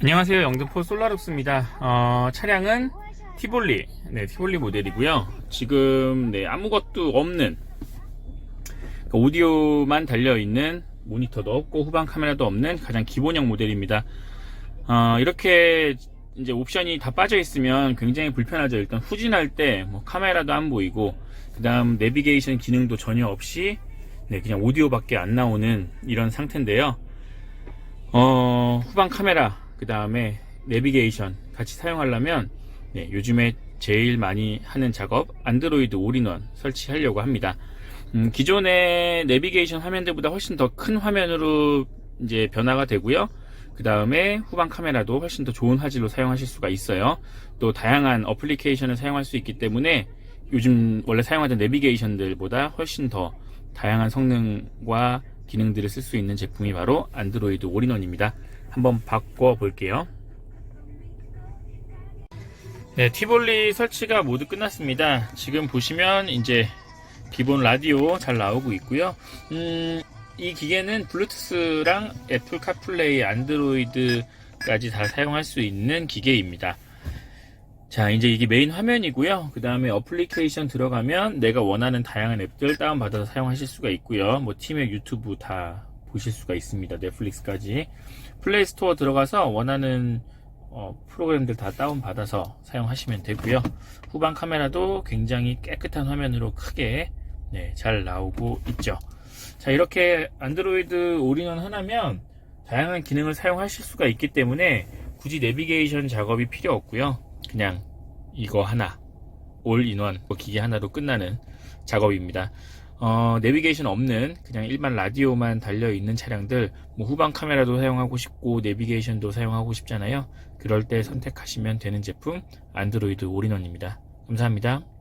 안녕하세요. 영등포 솔라룩스입니다. 어, 차량은 티볼리, 네, 티볼리 모델이고요. 지금 네, 아무것도 없는 그 오디오만 달려 있는 모니터도 없고 후방 카메라도 없는 가장 기본형 모델입니다. 어, 이렇게 이제 옵션이 다 빠져 있으면 굉장히 불편하죠. 일단 후진할 때 뭐 카메라도 안 보이고 그 다음 내비게이션 기능도 전혀 없이 네, 그냥 오디오밖에 안 나오는 이런 상태인데요. 어, 후방 카메라, 그 다음에 내비게이션 같이 사용하려면 네, 요즘에 제일 많이 하는 작업 안드로이드 올인원 설치하려고 합니다. 음, 기존의 내비게이션 화면들보다 훨씬 더 큰 화면으로 이제 변화가 되고요. 그 다음에 후방 카메라도 훨씬 더 좋은 화질로 사용하실 수가 있어요. 또 다양한 어플리케이션을 사용할 수 있기 때문에 요즘 원래 사용하던 내비게이션들보다 훨씬 더 다양한 성능과 기능들을 쓸 수 있는 제품이 바로 안드로이드 올인원입니다. 한번 바꿔 볼게요. 네, 티볼리 설치가 모두 끝났습니다. 지금 보시면 이제 기본 라디오 잘 나오고 있고요. 음, 이 기계는 블루투스랑 애플 카플레이, 안드로이드까지 다 사용할 수 있는 기계입니다. 자, 이제 이게 메인 화면이고요. 그 다음에 어플리케이션 들어가면 내가 원하는 다양한 앱들 다운받아서 사용하실 수가 있고요. 뭐 팀의 유튜브 다 보실 수가 있습니다. 넷플릭스까지. 플레이 스토어 들어가서 원하는 어, 프로그램들 다 다운받아서 사용하시면 되고요. 후방 카메라도 굉장히 깨끗한 화면으로 크게 네, 잘 나오고 있죠. 자, 이렇게 안드로이드 올인원 하나면 다양한 기능을 사용하실 수가 있기 때문에 굳이 내비게이션 작업이 필요 없고요. 그냥 이거 하나, 올인원 뭐 기계 하나로 끝나는 작업입니다. 어, 내비게이션 없는 그냥 일반 라디오만 달려 있는 차량들 뭐 후방 카메라도 사용하고 싶고 내비게이션도 사용하고 싶잖아요. 그럴 때 선택하시면 되는 제품 안드로이드 올인원입니다. 감사합니다.